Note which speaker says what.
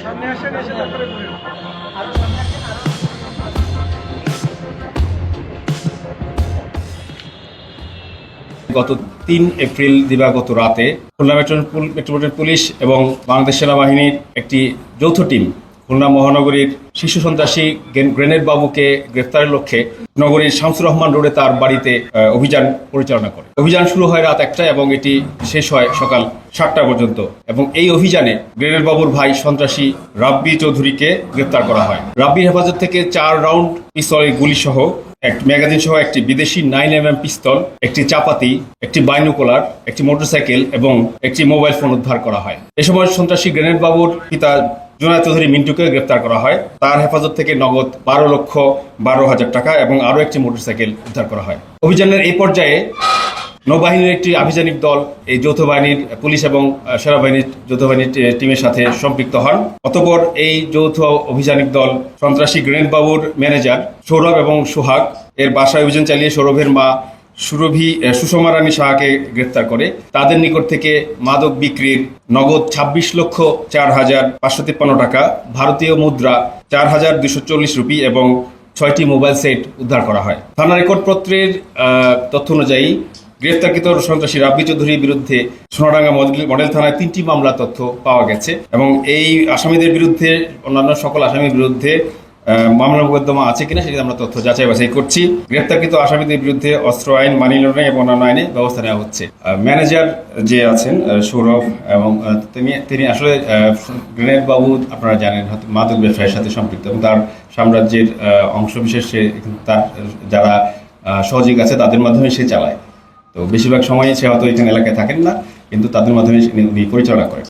Speaker 1: সামনে আসেন এসে তারপরে
Speaker 2: গত তিন এপ্রিল দিবাগত রাতে খুলনা মেট্রোপল- মেট্রোপলিটন পুলিশ এবং বাংলাদেশ সেনাবাহিনীর একটি যৌথ টিম খুলনা মহানগরীর শিশু সন্ত্রাসী গ্রেন- গ্রেনেড বাবুকে গ্রেফতারের লক্ষ্যে নগরীর শামসুর রহমান রোডে তার বাড়িতে অভিযান পরিচালনা করে। অভিযান শুরু হয় রাত একটা এবং এটি শেষ হয় সকাল সাতটা পর্যন্ত এবং এই অভিযানে গ্রেনেড বাবুর ভাই সন্ত্রাসী রাব্বি চৌধুরীকে গ্রেফতার করা হয়। রাব্বির হেফাজত থেকে চার রাউন্ড পিস্তলের গুলি সহ এক ম্যাগাজিন সহ একটি বিদেশি নাইন এম এম পিস্তল একটি চাপাতি, একটি বাইনোকুলার একটি মোটরসাইকেল এবং একটি মোবাইল ফোন উদ্ধার করা হয়। এ সময় সন্ত্রাসী গ্রেনেড বাবুর পিতা জোনা চৌধুরী মিন্টুকে গ্রেপ্তার করা হয়। তার হেফাজত থেকে নগদ বারো লক্ষ বারো হাজার টাকা এবং আরও একটি মোটরসাইকেল উদ্ধার করা হয়। অভিযানের এই পর্যায়ে নৌবাহিনীর একটি আভিযানিক দল এই যৌথ বাহিনীর পুলিশ এবং সেনাবাহিনীর যৌথ বাহিনীর টিমের সাথে সম্পৃক্ত হন। অতপর এই যৌথ অভিযানিক দল সন্ত্রাসী গ্রেনেড বাবুর ম্যানেজার সৌরভ এবং সোহাগ এর বাসায় অভিযান চালিয়ে সৌরভের মা সুরভি সুষমা রানী সাহাকে গ্রেফতার করে। তাদের নিকট থেকে মাদক বিক্রির নগদ ছাব্বিশ লক্ষ চার হাজার পাঁচশো তিপ্পান্ন টাকা, ভারতীয় মুদ্রা চার হাজার দুশো চল্লিশ রুপি এবং ছয়টি মোবাইল সেট উদ্ধার করা হয়। থানা রেকর্ডপত্রের তথ্য অনুযায়ী গ্রেফতারকৃত সন্ত্রাসী রাব্বি চৌধুরীর বিরুদ্ধে সোনাডাঙ্গা মডেল- থানায় তিনটি মামলা তথ্য পাওয়া গেছে এবং এই আসামিদের বিরুদ্ধে অন্যান্য সকল আসামির বিরুদ্ধে মামলা মোকদ্দমা আছে কিনা সেটি আমরা তথ্য যাচাই বাছাই করছি। গ্রেফতারকৃত আসামিদের বিরুদ্ধে অস্ত্র আইন মানি লন্ডারিং এবং অন্যান্য আইনে ব্যবস্থা নেওয়া হচ্ছে। ম্যানেজার যে আছেন সৌরভ এবং তিনি তিনি আসলে গ্রেনেড বাবু আপনারা জানেন মাদক ব্যবসায়ের সাথে সম্পৃক্ত এবং তার সাম্রাজ্যের আহ, অংশবিশেষ সে তার যারা সহযোগী আছে তাদের মাধ্যমে সে চালায়। তো বেশিরভাগ সময় সে হয়তো এখানে এলাকায় থাকেন না, কিন্তু তাদের মাধ্যমে উনি পরিচালনা করেন।